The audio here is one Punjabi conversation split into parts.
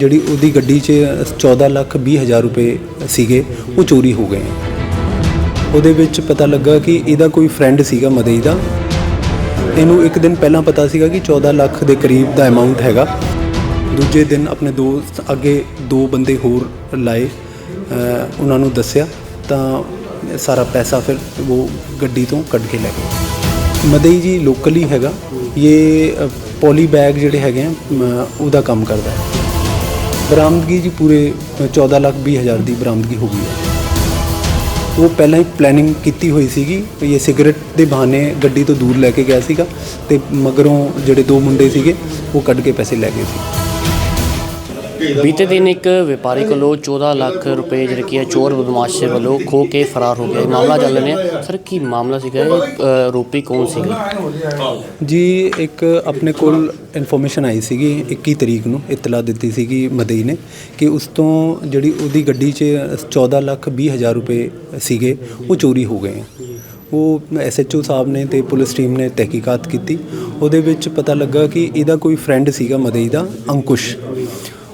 ਜਿਹੜੀ ਉਹਦੀ ਗੱਡੀ 'ਚ 14 ਲੱਖ 20 ਹਜ਼ਾਰ ਰੁਪਏ ਸੀਗੇ, ਉਹ ਚੋਰੀ ਹੋ ਗਏ। ਉਹਦੇ ਵਿੱਚ ਪਤਾ ਲੱਗਾ ਕਿ ਇਹਦਾ ਕੋਈ ਫਰੈਂਡ ਸੀਗਾ ਮਦਈ ਦਾ। ਇਹਨੂੰ ਇੱਕ ਦਿਨ ਪਹਿਲਾਂ ਪਤਾ ਸੀਗਾ ਕਿ 14 ਲੱਖ ਦੇ ਕਰੀਬ ਦਾ ਅਮਾਉਂਟ ਹੈਗਾ। ਦੂਜੇ ਦਿਨ ਆਪਣੇ ਦੋਸਤ ਅੱਗੇ ਦੋ ਬੰਦੇ ਹੋਰ ਲਾਏ ਉਹਨਾਂ ਨੂੰ ਦੱਸਿਆ, ਤਾਂ ਸਾਰਾ ਪੈਸਾ ਫਿਰ ਉਹ ਗੱਡੀ ਤੋਂ ਕੱਢ ਕੇ ਲੈ ਗਏ। ਮਦਈ ਜੀ ਲੋਕਲੀ ਹੈਗਾ। ਇਹ ਪੋਲੀ ਬੈਗ ਜਿਹੜੇ ਹੈਗੇ ਆ ਉਹਦਾ ਕੰਮ ਕਰਦਾ ਹੈ। ਬਰਾਮਦਗੀ ਜੀ ਪੂਰੇ 14 ਲੱਖ 20 ਹਜ਼ਾਰ ਦੀ ਬਰਾਮਦਗੀ ਹੋ ਗਈ ਹੈ। ਉਹ ਪਹਿਲਾਂ ਹੀ ਪਲੈਨਿੰਗ ਕੀਤੀ ਹੋਈ ਸੀਗੀ ਵੀ ਇਹ ਸਿਗਰਟ ਦੇ ਬਹਾਨੇ ਗੱਡੀ ਤੋਂ ਦੂਰ ਲੈ ਕੇ ਗਿਆ ਸੀਗਾ ਤੇ ਮਗਰੋਂ ਜਿਹੜੇ ਦੋ ਮੁੰਡੇ ਸੀਗੇ ਉਹ ਕੱਢ ਕੇ ਪੈਸੇ ਲੈ ਗਏ ਸੀ। ਬੀਤੇ ਦਿਨ ਇੱਕ ਵਪਾਰੀ ਕੋਲੋਂ 14 ਲੱਖ ਰੁਪਏ ਜਿਹੜੇ ਕਿ ਹੈ ਚੋਰ ਬਦਮਾਸ਼ ਵੱਲੋਂ ਖੋ ਕੇ ਫਰਾਰ ਹੋ ਗਿਆ ਇਹ ਮਾਮਲਾ ਚੱਲ ਰਿਹਾ ਸਰ ਕੀ ਮਾਮਲਾ ਸੀਗਾ? ਇਹ ਅ, ਆਰੋਪੀ ਕੌਣ ਸੀਗੇ? ਜੀ ਇੱਕ ਆਪਣੇ ਕੋਲ ਇਨਫੋਰਮੇਸ਼ਨ ਆਈ ਸੀਗੀ 21 ਤਰੀਕ ਨੂੰ ਇਤਲਾ ਦਿੱਤੀ ਸੀਗੀ ਮਦਈ ਨੇ ਕਿ ਉਸ ਤੋਂ ਜਿਹੜੀ ਉਹਦੀ ਗੱਡੀ 'ਚ 14 ਲੱਖ 20 ਹਜ਼ਾਰ ਰੁਪਏ ਸੀਗੇ ਉਹ ਚੋਰੀ ਹੋ ਗਏ ਉਹ ਐਸਐਚਓ ਸਾਹਿਬ ਨੇ ਤੇ ਪੁਲਿਸ ਟੀਮ ਨੇ ਤਹਿਕੀਕਾਤ ਕੀਤੀ। ਉਹਦੇ ਵਿੱਚ ਪਤਾ ਲੱਗਾ ਕਿ ਇਹਦਾ ਕੋਈ ਫਰੈਂਡ ਸੀਗਾ ਮਦਈ ਦਾ ਅੰਕੁਸ਼।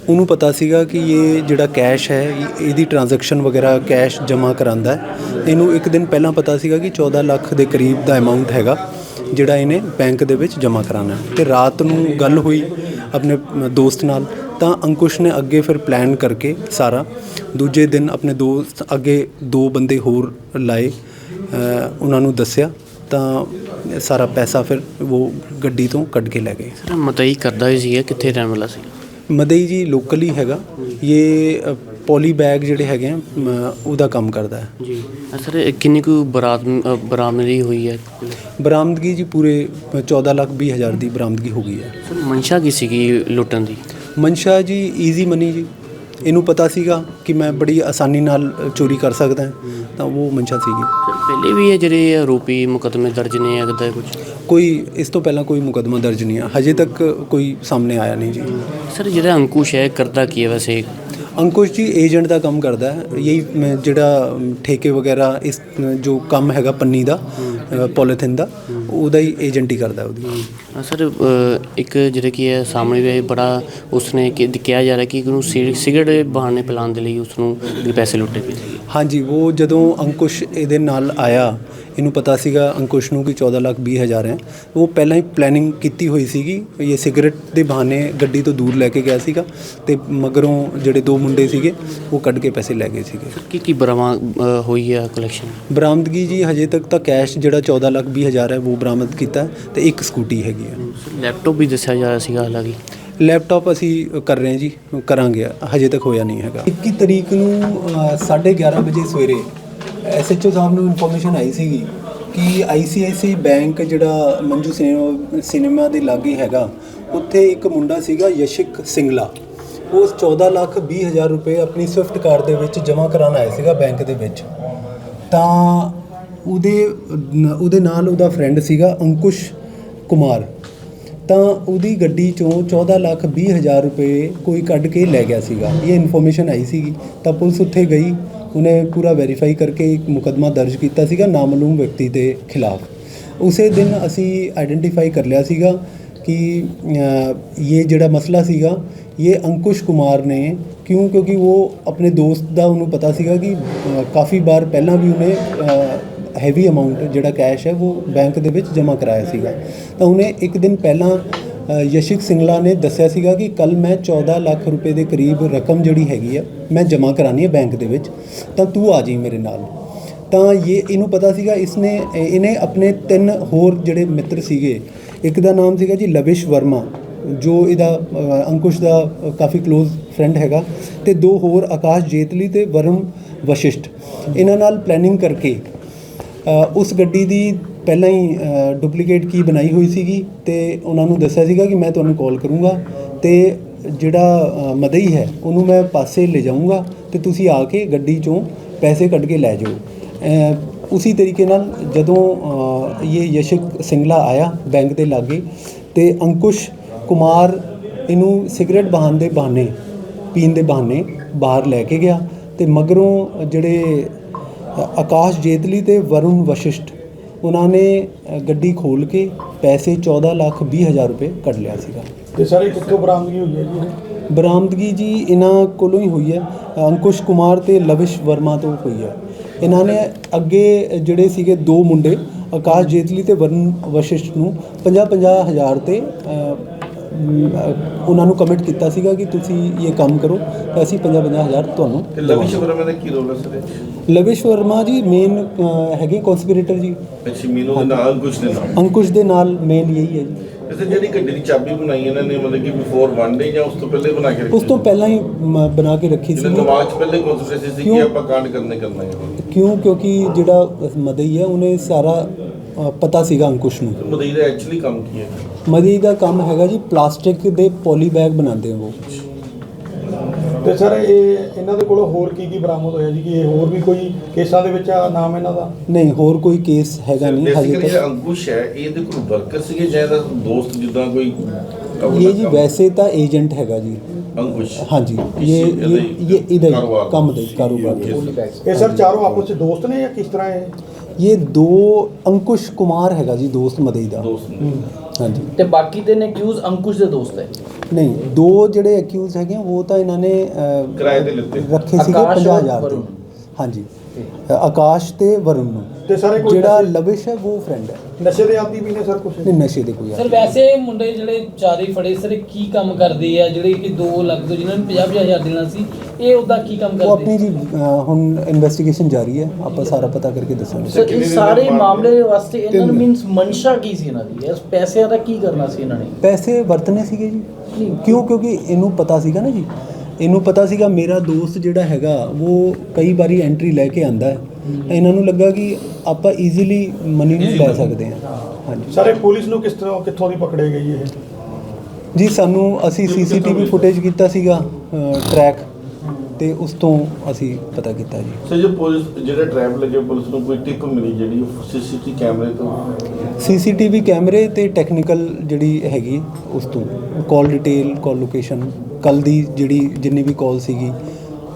ਉਹਨੂੰ ਪਤਾ ਸੀਗਾ ਕਿ ਇਹ ਜਿਹੜਾ ਕੈਸ਼ ਹੈ, ਇਹਦੀ ਟ੍ਰਾਂਜੈਕਸ਼ਨ ਵਗੈਰਾ ਕੈਸ਼ ਜਮ੍ਹਾਂ ਕਰਾਂਦਾ ਹੈ। ਇਹਨੂੰ ਇੱਕ ਦਿਨ ਪਹਿਲਾਂ ਪਤਾ ਸੀਗਾ ਕਿ 14 ਲੱਖ ਦੇ ਕਰੀਬ ਦਾ ਅਮਾਉਂਟ ਹੈਗਾ, ਜਿਹੜਾ ਇਹਨੇ ਬੈਂਕ ਦੇ ਵਿੱਚ ਜਮ੍ਹਾਂ ਕਰਾਉਣਾ ਹੈ। ਤੇ ਰਾਤ ਨੂੰ ਗੱਲ ਹੋਈ ਆਪਣੇ ਦੋਸਤ ਨਾਲ, ਤਾਂ ਅੰਕੁਸ਼ ਨੇ ਅੱਗੇ ਫਿਰ ਪਲਾਨ ਕਰਕੇ ਸਾਰਾ। ਦੂਜੇ ਦਿਨ ਆਪਣੇ ਦੋਸਤ ਅੱਗੇ ਦੋ ਬੰਦੇ ਹੋਰ ਲਾਏ ਉਹਨਾਂ ਨੂੰ ਦੱਸਿਆ, ਤਾਂ ਸਾਰਾ ਪੈਸਾ ਫਿਰ ਉਹ ਗੱਡੀ ਤੋਂ ਕੱਢ ਕੇ ਲੈ ਗਏ। ਸਰ, ਮਤਈ ਕਰਦਾ ਹੀ ਸੀਗਾ, ਕਿੱਥੇ ਰਹਿਣ ਵਾਲਾ ਸੀ ਮਦਈ ਜੀ ਲੋਕਲੀ ਹੈਗਾ। ਇਹ ਪੋਲੀ ਬੈਗ ਜਿਹੜੇ ਹੈਗੇ ਆ ਉਹਦਾ ਕੰਮ ਕਰਦਾ ਹੈ। ਜੀ। ਸਰ ਕਿੰਨੀ ਕੁ ਬਰਾਤ ਬਰਾਮਦਗੀ ਹੋਈ ਹੈ? ਬਰਾਮਦਗੀ ਜੀ ਪੂਰੇ 14 ਲੱਖ 20 ਹਜ਼ਾਰ ਦੀ ਬਰਾਮਦਗੀ ਹੋ ਗਈ ਹੈ। ਸਰ ਮਨਸ਼ਾ ਕੀ ਸੀਗੀ ਲੁੱਟਣ ਦੀ? ਮਨਸ਼ਾ ਜੀ ਈਜ਼ੀ ਮਨੀ ਜੀ। ਇਹਨੂੰ ਪਤਾ ਸੀਗਾ ਕਿ ਮੈਂ ਬੜੀ ਆਸਾਨੀ ਨਾਲ ਚੋਰੀ ਕਰ ਸਕਦਾ ਤਾਂ ਉਹ ਮਨਸ਼ਾ ਸੀਗੀ। ਪਹਿਲੇ ਵੀ ਇਹ ਜਿਹੜੇ ਆਰੋਪੀ ਮੁਕੱਦਮੇ ਦਰਜ ਨੇ ਅਗਦਾ ਕੁਝ ਕੋਈ ਇਸ ਤੋਂ ਪਹਿਲਾਂ ਕੋਈ ਮੁਕੱਦਮਾ ਦਰਜ ਨਹੀਂ ਆ। ਹਜੇ ਤੱਕ ਕੋਈ ਸਾਹਮਣੇ ਆਇਆ ਨਹੀਂ ਜੀ। ਸਰ ਜਿਹੜਾ ਅੰਕੁਸ਼ ਹੈ ਕਰਦਾ ਕੀ ਹੈ ਵੈਸੇ? ਅੰਕੁਸ਼ ਜੀ ਏਜੰਟ ਦਾ ਕੰਮ ਕਰਦਾ ਹੈ। ਮੈਂ ਜਿਹੜਾ ਠੇਕੇ ਵਗੈਰਾ ਇਸ ਜੋ ਕੰਮ ਹੈਗਾ ਪੰਨੀ ਦਾ ਪੋਲੀਥਿਨ ਦਾ ਉਹਦਾ ਹੀ ਏਜੰਟ ਹੀ ਕਰਦਾ ਉਹਦੀ। ਸਰ ਇੱਕ ਜਿਹੜੇ ਕੀ ਹੈ ਸਾਹਮਣੇ ਵੀ ਬੜਾ ਉਸਨੇ ਕਿਹਾ ਜਾ ਰਿਹਾ ਕਿ ਉਹਨੂੰ ਸਿਗ- ਸਿਗਰਟ ਦੇ ਬਹਾਨੇ ਪਿਲਾਉਣ ਦੇ ਲਈ ਉਸ ਨੂੰ ਵੀ ਪੈਸੇ ਲੁੱਟੇ ਪਏ ਹਾਂਜੀ ਉਹ ਜਦੋਂ ਅੰਕੁਸ਼ ਇਹਦੇ ਨਾਲ ਆਇਆ ਇਹਨੂੰ ਪਤਾ ਸੀਗਾ ਅੰਕੁਸ਼ ਨੂੰ ਕਿ 14 ਲੱਖ 20 ਹਜ਼ਾਰ ਹੈ। ਉਹ ਪਹਿਲਾਂ ਹੀ ਪਲੈਨਿੰਗ ਕੀਤੀ ਹੋਈ ਸੀਗੀ ਇਹ ਸਿਗਰਟ ਦੇ ਬਹਾਨੇ ਗੱਡੀ ਤੋਂ ਦੂਰ ਲੈ ਕੇ ਗਿਆ ਸੀਗਾ ਤੇ ਮਗਰੋਂ ਜਿਹੜੇ ਦੋ ਮੁੰਡੇ ਸੀਗੇ ਉਹ ਕੱਢ ਕੇ ਪੈਸੇ ਲੈ ਗਏ ਸੀਗੇ। ਕੀ ਕੀ ਬਰਾਮਦ ਹੋਈ ਹੈ ਕਲੈਕਸ਼ਨ ਬਰਾਮਦਗੀ ਜੀ ਹਜੇ ਤੱਕ ਤਾਂ ਕੈਸ਼ ਜਿਹੜਾ 14 ਲੱਖ 20 ਹਜ਼ਾਰ ਹੈ ਉਹ ਬਰਾਮਦ ਕੀਤਾ ਤੇ ਇੱਕ ਸਕੂਟੀ ਹੈਗੀ ਹੈ ਲੈਪਟਾਪ ਵੀ ਦੱਸਿਆ ਜਾ ਰਿਹਾ ਸੀਗਾ ਹਾਲਾਂਕਿ। ਲੈਪਟਾਪ ਅਸੀਂ ਕਰ ਰਹੇ ਹਾਂ ਜੀ ਕਰਾਂਗੇ। ਹਜੇ ਤੱਕ ਹੋਇਆ ਨਹੀਂ ਹੈਗਾ। 21 ਤਰੀਕ ਨੂੰ ਅ, 11:30 ਵਜੇ ਸਵੇਰੇ ਐਸਐਚਓ ਸਾਹਿਬ ਨੂੰ ਇਨਫੋਰਮੇਸ਼ਨ ਆਈ ਸੀਗੀ ਕਿ ਆਈਸੀਆਈਸੀ ਬੈਂਕ ਜਿਹੜਾ ਮੰਜੂ ਸਿਨੇਮਾ ਸਿਨੇਮਾ ਦੇ ਲਾਗੇ ਹੈਗਾ ਉੱਥੇ ਇੱਕ ਮੁੰਡਾ ਸੀਗਾ ਯਸ਼ਿਕ ਸਿੰਗਲਾ। ਉਸ 14 ਲੱਖ 20 ਹਜ਼ਾਰ ਰੁਪਏ ਆਪਣੀ ਸਵਿਫਟ ਕਾਰ ਦੇ ਵਿੱਚ ਜਮ੍ਹਾਂ ਕਰਾਉਣ ਆਇਆ ਸੀਗਾ ਬੈਂਕ ਦੇ ਵਿੱਚ। ਤਾਂ ਉਹਦੇ ਉਹਦੇ ਨਾਲ ਉਹਦਾ ਫਰੈਂਡ ਸੀਗਾ ਅੰਕੁਸ਼ ਕੁਮਾਰ। ਤਾਂ ਉਹਦੀ ਗੱਡੀ ਚੋਂ 14 ਲੱਖ 20 ਹਜ਼ਾਰ ਰੁਪਏ ਕੋਈ ਕੱਢ ਕੇ ਲੈ ਗਿਆ ਸੀਗਾ। ਇਹ ਇਨਫੋਰਮੇਸ਼ਨ ਆਈ ਸੀਗੀ। ਤਾਂ ਪੁਲਿਸ ਉੱਥੇ ਗਈ। ਉਹਨੇ ਪੂਰਾ ਵੈਰੀਫਾਈ ਕਰਕੇ ਇੱਕ ਮੁਕਦਮਾ ਦਰਜ ਕੀਤਾ ਸੀਗਾ ਨਾਮਾਲੂਮ ਵਿਅਕਤੀ ਦੇ ਖਿਲਾਫ। ਉਸੇ ਦਿਨ ਅਸੀਂ ਆਇਡੈਂਟੀਫਾਈ ਕਰ ਲਿਆ ਸੀਗਾ ਕਿ ਅ, ਇਹ ਜਿਹੜਾ ਮਸਲਾ ਸੀਗਾ ਇਹ ਅੰਕੁਸ਼ ਕੁਮਾਰ ਨੇ ਕਿਉਂ? ਕਿਉਂਕਿ ਉਹ ਆਪਣੇ ਦੋਸਤ ਦਾ ਉਹਨੂੰ ਪਤਾ ਸੀਗਾ ਕਿ ਕਾਫੀ ਵਾਰ ਪਹਿਲਾਂ ਵੀ ਉਹਨੇ ਹੈਵੀ ਅਮਾਉਂਟ ਜਿਹੜਾ ਕੈਸ਼ ਹੈ, ਉਹ ਬੈਂਕ ਦੇ ਵਿੱਚ ਜਮ੍ਹਾਂ ਕਰਾਇਆ ਸੀਗਾ। ਤਾਂ ਉਹਨੇ ਇੱਕ ਦਿਨ ਪਹਿਲਾਂ ਯਸ਼ਿਕ ਸਿੰਗਲਾ ਨੇ ਦੱਸਿਆ ਸੀਗਾ ਕਿ ਕੱਲ ਮੈਂ 14 ਲੱਖ ਰੁਪਏ ਦੇ ਕਰੀਬ ਰਕਮ ਜਿਹੜੀ ਹੈਗੀ ਆ, ਮੈਂ ਜਮ੍ਹਾਂ ਕਰਾਣੀ ਹੈ ਬੈਂਕ ਦੇ ਵਿੱਚ। ਤਾਂ ਤੂੰ ਆ ਜੀ ਮੇਰੇ ਨਾਲ। ਤਾਂ ਇਹ, ਇਹਨੂੰ ਪਤਾ ਸੀਗਾ, ਇਸਨੇ ਇਹਨੇ ਆਪਣੇ ਤਿੰਨ ਹੋਰ ਜਿਹੜੇ ਮਿੱਤਰ ਸੀਗੇ, ਇੱਕ ਦਾ ਨਾਮ ਸੀਗਾ ਜੀ ਲਵਿਸ਼ ਵਰਮਾ, ਜੋ ਇਹਦਾ ਅੰਕੁਸ਼ ਦਾ ਕਾਫੀ ক্লোਜ਼ ਫਰੈਂਡ ਹੈਗਾ, ਤੇ ਦੋ ਹੋਰ ਆਕਾਸ਼ ਜੇਤਲੀ ਤੇ ਵਰਮ ਵਸ਼ਿਸ਼ਟ। ਇਹਨਾਂ ਨਾਲ ਪਲੈਨਿੰਗ ਕਰਕੇ ਉਸ ਗੱਡੀ ਦੀ ਪਹਿਲਾਂ ਹੀ ਡੁਪਲੀਕੇਟ ਕੀ ਬਣਾਈ ਹੋਈ ਸੀਗੀ ਤੇ ਉਹਨਾਂ ਨੂੰ ਦੱਸਿਆ ਸੀਗਾ ਕਿ ਮੈਂ ਤੁਹਾਨੂੰ ਕਾਲ ਕਰੂੰਗਾ ਤੇ ਜਿਹੜਾ ਮਦਈ ਹੈ ਉਹਨੂੰ ਮੈਂ ਪਾਸੇ ਲੈ ਜਾਊਂਗਾ ਤੇ ਤੁਸੀਂ ਆ ਕੇ ਗੱਡੀ ਚੋਂ ਪੈਸੇ ਕੱਢ ਕੇ ਲੈ ਜਾਓ। ਅ, ਉਸੇ ਤਰੀਕੇ ਨਾਲ ਜਦੋਂ ਇਹ ਯਸ਼ਕ ਸਿੰਗਲਾ ਆਇਆ ਬੈਂਕ ਦੇ ਲਾਗੇ ਤੇ ਅੰਕੁਸ਼ ਕੁਮਾਰ ਇਹਨੂੰ ਸਿਗਰਟ ਬਹਾਨ ਦੇ ਬਹਾਨੇ ਪੀਣ ਦੇ ਬਹਾਨੇ ਬਾਹਰ ਲੈ ਕੇ ਗਿਆ ਤੇ ਮਗਰੋਂ ਜਿਹੜੇ ਆਕਾਸ਼ ਜੇਤਲੀ ਤੇ ਵਰੁਣ ਵਸ਼ਿਸ਼ਟ। ਉਹਨਾਂ ਨੇ ਗੱਡੀ ਖੋਲ ਕੇ ਪੈਸੇ 14 ਲੱਖ 20 ਹਜ਼ਾਰ ਰੁਪਏ ਕੱਢ ਲਿਆ ਸੀਗਾ। ਤੇ ਸਾਰੇ ਕਿੱਥੋਂ ਬਰਾਮਦਗੀ ਹੋਈ ਹੈ ਜੀ? ਬਰਾਮਦਗੀ ਜੀ ਇਹਨਾਂ ਕੋਲੋਂ ਹੀ ਹੋਈ ਹੈ। ਅੰਕੁਸ਼ ਕੁਮਾਰ ਤੇ ਲਵਿਸ਼ ਵਰਮਾ ਤੋਂ ਹੋਈ ਹੈ। ਇਹਨਾਂ ਨੇ ਅੱਗੇ ਜਿਹੜੇ ਸੀਗੇ ਦੋ ਮੁੰਡੇ ਆਕਾਸ਼ ਜੇਤਲੀ ਤੇ ਵਰਨ ਵਸ਼ਿਸ਼ਟ ਨੂੰ 50-50 ਹਜ਼ਾਰ ਤੇ ਉਹਨਾਂ ਨੂੰ ਕਮਿਟ ਕੀਤਾ ਸੀਗਾ ਕਿ ਤੁਸੀਂ ਇਹ ਕੰਮ ਕਰੋ ਤਾਂ ਅਸੀਂ 50-50 ਹਜ਼ਾਰ ਤੁਹਾਨੂੰ ਤੇ ਲਵਿਸ਼ ਵਰਮਾ ਦਾ ਕੀ ਰੋਲ ਹੈ ਸਰ ਲਵਿਸ਼ ਵਰਮਾ ਜੀ ਮੇਨ ਹੈਗੇ ਕਨਸਪੀਰੇਟਰ ਜੀ। ਅੱਛੀ ਮੀਨੂ ਦੇ ਨਾਲ ਕੁਝ ਦੇ ਨਾਲ? ਅੰਕੁਸ਼ ਦੇ ਨਾਲ ਮੇਨ ਯਹੀ ਹੈ ਜੀ। ਵੈਸੇ ਜਿਹੜੀ ਗੱਡੀ ਦੀ ਚਾਬੀ ਬਣਾਈ ਇਹਨਾਂ ਨੇ ਮਤਲਬ ਕਿ ਬਿਫੋਰ ਵਨ ਡੇ ਜਾਂ ਉਸ ਤੋਂ ਪਹਿਲੇ ਬਣਾ ਕੇ ਰੱਖੀ ਉਸ ਤੋਂ ਪਹਿਲਾਂ ਹੀ ਬਣਾ ਕੇ ਰੱਖੀ ਸੀ। ਦਿਮਾਗ 'ਚ ਪਹਿਲੇ ਕਨਸੈਪਟ ਸੀ ਕਿ? ਆਪਾਂ ਕਾਂਡ ਕਰਨੇ ਕਰਨਾ ਹੈ ਕਿਉਂ? ਕਿਉਂਕਿ ਜਿਹੜਾ ਮਦਈ ਹੈ ਉਹਨੇ ਸਾਰਾ ਪਤਾ ਸੀਗਾ ਅੰਕੁਸ਼ ਨੂੰ। ਮਦਈ ਦਾ ਐਕਚੁਅਲੀ ਕੰਮ ਕੀ ਹੈ? ਮਦਈ ਦਾ ਕੰਮ ਹੈਗਾ ਜੀ ਪਲਾਸਟਿਕ ਦੇ ਪੋਲੀ ਬੈਗ ਬਣਾਉਂਦੇ ਆ ਉਹ। ਤੇ ਸਰ ਇਹ ਇਹਨਾਂ ਦੇ ਕੋਲੋਂ ਹੋਰ ਕੀ ਕੀ ਬਰਾਮਦ ਹੋਇਆ ਜੀ? ਕਿ ਇਹ ਹੋਰ ਵੀ ਕੋਈ ਕੇਸਾਂ ਦੇ ਵਿੱਚ ਆ ਨਾਮ ਇਹਨਾਂ ਦਾ? ਨਹੀਂ ਹੋਰ ਕੋਈ ਕੇਸ ਹੈਗਾ ਨਹੀਂ ਹਜੇ ਬੇਸਿਕਲੀ ਤੱਕ। ਅੰਕੁਸ਼ ਹੈ ਇਹ ਇਹਦੇ ਕੋਲ ਵਰਕਰ ਸੀਗੇ ਜਾਂ ਇਹਦਾ ਦੋਸਤ ਜਿੱਦਾਂ ਕੋਈ ਇਹ ਜੀ ਵੈਸੇ ਤਾਂ ਏਜੰਟ ਹੈਗਾ ਜੀ। ਅੰਕੁਸ਼। ਹਾਂਜੀ ਇਹ ਇਹ ਇਹਦਾ ਕਾਰੋਬਾਰ ਕੰਮ ਦੇ ਕਾਰੋਬਾਰ ਦੇ. ਇਹ ਸਰ ਚਾਰੋਂ ਆਪਸ ਵਿੱਚ ਦੋਸਤ ਨੇ ਜਾਂ ਕਿਸ ਤਰ੍ਹਾਂ ਇਹ? ਇਹ ਦੋ ਅੰਕੁਸ਼ ਕੁਮਾਰ ਹੈਗਾ ਜੀ ਦੋਸਤ ਮਦਈ ਦਾ ਦੋਸਤ ਨੇ ਹਾਂਜੀ ਤੇ ਬਾਕੀ ਤੇ ਨੇ ਅਕਿਊਜ਼ ਅੰਕੁਸ਼ ਦੇ ਦੋਸਤ ਹੈ ਨਹੀਂ ਦੋ ਜਿਹੜੇ ਅਕਿਊਜ਼ ਹੈਗੇ ਉਹ ਤਾਂ ਇਹਨਾਂ ਨੇ ਅ, ਕਿਰਾਏ ਤੇ ਲਿੱਤੇ ਰੱਖੇ ਸੀਗੇ ਆਕਾਸ਼ ਔਰ 50000 ਵਰੁਣ। ਦੇ ਹਾਂਜੀ ਅ, ਆਕਾਸ਼ ਤੇ ਵਰੁਣ ਨੂੰ। ਤੇ ਸਾਰੇ ਕੋਈ ਜਿਹੜਾ ਲਵਿਸ਼ ਹੈ ਉਹ ਫਰੈਂਡ ਹੈ। ਨਸ਼ੇ ਦੇ ਆਦੀ ਵੀ ਨੇ ਸਰ ਕੁਝ ਨਹੀਂ ਨਸ਼ੇ ਦੇ ਕੋਈ ਸਰ ਆਦੀ ਵੈਸੇ ਇਹ ਮੁੰਡੇ ਜਿਹੜੇ ਚਾਰੇ ਫੜੇ ਸਰ ਇਹ ਕੀ ਕੰਮ ਕਰਦੇ ਆ? ਜਿਹੜੇ ਕਿ 2 ਲੱਖ ਤੋਂ ਜਿਨ੍ਹਾਂ ਨੂੰ 50 ਹਜ਼ਾਰ ਦੇਣਾ ਸੀ ਇਹ ਉਹਦਾ ਕੀ ਕੰਮ ਉਹ ਆਪਣੀ ਜੀ ਅ, ਹੁਣ ਇਨਵੈਸਟੀਗੇਸ਼ਨ ਜਾਰੀ ਹੈ। ਆਪਾਂ ਸਾਰਾ ਪਤਾ ਕਰਕੇ ਦੱਸਾਂਗੇ। ਸਰ ਇਹ ਸਾਰੇ ਮਾਮਲੇ ਦੇ ਵਾਸਤੇ ਇਹਨਾਂ ਨੂੰ। ਮੀਨਸ ਮਨਸ਼ਾ ਕੀ ਸੀ ਇਹਨਾਂ ਦੀ? ਇਸ ਪੈਸਿਆਂ ਦਾ ਕੀ ਕਰਨਾ ਸੀ ਇਹਨਾਂ ਨੇ? ਪੈਸੇ ਵਰਤਨੇ ਸੀਗੇ ਜੀ। ਕਿਉਂ? ਕਿਉਂਕਿ ਇਹਨੂੰ ਪਤਾ ਸੀਗਾ ਨਾ ਜੀ। ਇਹਨੂੰ ਪਤਾ ਸੀਗਾ ਮੇਰਾ ਦੋਸਤ ਜਿਹੜਾ ਹੈਗਾ ਉਹ ਕਈ ਵਾਰੀ ਐਂਟਰੀ ਲੈ ਕੇ ਆਂਦਾ ਹੈ। ਤਾਂ ਇਹਨਾਂ ਨੂੰ ਲੱਗਾ ਕਿ ਆਪਾਂ ਈਜ਼ੀਲੀ ਮਨੀ ਨੂੰ ਲੈ ਸਕਦੇ ਹਾਂ। ਹਾਂਜੀ। ਸਾਰੇ ਪੁਲਿਸ ਨੂੰ ਕਿਸ ਤਰ੍ਹਾਂ ਕਿੱਥੋਂ ਦੀ ਪਕੜੇ ਗਈ ਇਹ? ਜੀ ਸਾਨੂੰ ਅਸੀਂ ਸੀਸੀਟੀਵੀ ਫੁਟੇਜ ਕੀਤਾ ਸੀਗਾ ਟਰੈਕ ਤੇ ਉਸ ਤੋਂ ਅਸੀਂ ਪਤਾ ਕੀਤਾ ਜੀ। ਸੋ ਜੋ ਪੁਲਿਸ ਜਿਹੜੇ ਟ੍ਰੈਪ ਲੱਗੇ ਪੁਲਿਸ ਨੂੰ ਕੋਈ ਟਿਪ ਮਿਲੀ ਜਿਹੜੀ ਸੀਸੀਟੀ ਕੈਮਰੇ ਤੋਂ? ਸੀਸੀਟੀਵੀ ਕੈਮਰੇ ਤੇ ਟੈਕਨੀਕਲ ਜਿਹੜੀ ਹੈਗੀ ਉਸ ਤੋਂ। ਕਾਲ ਡਿਟੇਲ ਕਾਲ ਲੋਕੇਸ਼ਨ ਕੱਲ ਦੀ ਜਿਹੜੀ ਜਿੰਨੀ ਵੀ ਕਾਲ ਸੀਗੀ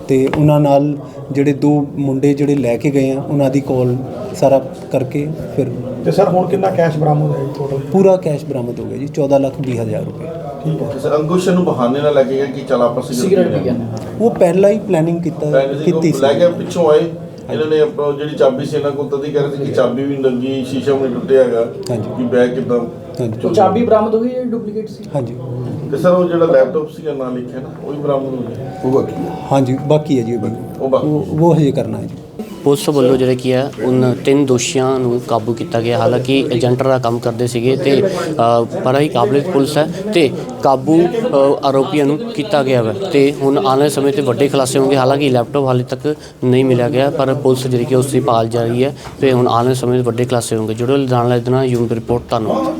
ਤੇ ਉਹਨਾਂ ਨਾਲ ਜਿਹੜੇ ਦੋ ਮੁੰਡੇ ਜਿਹੜੇ ਲੈ ਕੇ ਗਏ ਆ ਉਹਨਾਂ ਦੀ ਕਾਲ ਸਾਰਾ ਕਰਕੇ ਫਿਰ ਤੇ ਸਰ ਹੁਣ ਕਿੰਨਾ ਕੈਸ਼ ਬਰਾਮਦ ਹੋਇਆ ਟੋਟਲ ਪੂਰਾ ਕੈਸ਼ ਬਰਾਮਦ ਹੋ ਗਿਆ ਜੀ 14 ਲੱਖ 20 ਹਜ਼ਾਰ ਰੁਪਏ। ਠੀਕ ਹੈ। ਸਰ ਅੰਕੁਸ਼ ਨੂੰ ਬਹਾਨੇ ਨਾਲ ਲੈ ਕੇ ਗਿਆ ਕਿ ਚਲ ਆਪਾਂ ਸਿਗਰਟ ਪੀ ਉਹ ਪਹਿਲਾਂ ਹੀ ਪਲੈਨਿੰਗ ਕੀਤਾ ਕੀਤੀ ਲੈ ਕੇ ਸੀ ਪਿੱਛੋਂ ਆਏ। ਇਹਨਾਂ ਨੇ ਆਪਣਾ ਜਿਹੜੀ ਚਾਬੀ ਸੀ ਇਹਨਾਂ ਕੋਲ ਤਦੀ ਕਹਿ ਰਹੇ ਸੀ ਕਿ ਚਾਬੀ ਵੀ ਨੀ ਲੱਗੀ ਸ਼ੀਸ਼ਾ ਵੀ ਟੁੱਟਿਆ ਹੈਗਾ। ਹਾਂਜੀ। ਕਿ ਬੈਗ ਕਿਦਾਂ ਹਾਂਜੀ ਉਹ ਚਾਬੀ ਬਰਾਮਦ ਹੋ ਡੁਪਲੀਕੇਟ ਸੀ? ਹਾਂਜੀ। ਤੇ ਸਰ ਉਹ ਜਿਹੜਾ ਲੈਪਟਾਪ ਸੀਗਾ ਨਾਂ ਲਿਖਿਆ ਨਾ ਉਹ ਵੀ ਬਰਾਮਦ ਹੋ ਗਿਆ? ਉਹ ਬਾਕੀ ਹਾਂਜੀ ਬਾਕੀ ਹੈ ਜੀ ਉਹ ਬਾਕੀ। ਉਹ ਉਹ ਹਜੇ ਕਰਨਾ ਹੈ ਜੀ। ਪੁਲਿਸ ਵੱਲੋਂ ਜਿਹੜੇ ਕੀ ਹੈ ਉਨ ਤਿੰਨ ਦੋਸ਼ੀਆਂ ਨੂੰ ਕਾਬੂ ਕੀਤਾ ਗਿਆ। ਹਾਲਾਂਕਿ ਏਜੰਟਰ ਦਾ ਕੰਮ ਕਰਦੇ ਸੀਗੇ ਤੇ ਅ, ਬੜਾ ਹੀ ਕਾਬਲਿਤ ਪੁਲਿਸ ਹੈ ਤੇ ਕਾਬੂ ਅ, ਆਰੋਪੀਆਂ ਨੂੰ ਕੀਤਾ ਗਿਆ ਹੈ ਤੇ ਹੁਣ ਆਉਣ ਵਾਲੇ ਸਮੇਂ ਤੇ ਵੱਡੇ ਖੁਲਾਸੇ ਹੋਣਗੇ। ਹਾਲਾਂਕਿ ਲੈਪਟਾਪ ਹਾਲੇ ਤੱਕ ਨਹੀਂ ਮਿਲਿਆ ਗਿਆ ਪਰ ਪੁਲਿਸ ਜਿਹੜੀ ਕਿ ਉਸ ਦੀ ਭਾਲ ਜਾਰੀ ਹੈ ਤੇ ਹੁਣ ਆਉਣ ਵਾਲੇ ਸਮੇਂ 'ਚ ਵੱਡੇ ਖੁਲਾਸੇ ਹੋਣਗੇ। ਜੁੜੋ ਲੁਧਿਆਣਾ ਲਈ ਦਿਨਾਂ ਯੂਮ ਰਿਪੋਰਟ ਧੰਨਵਾਦ।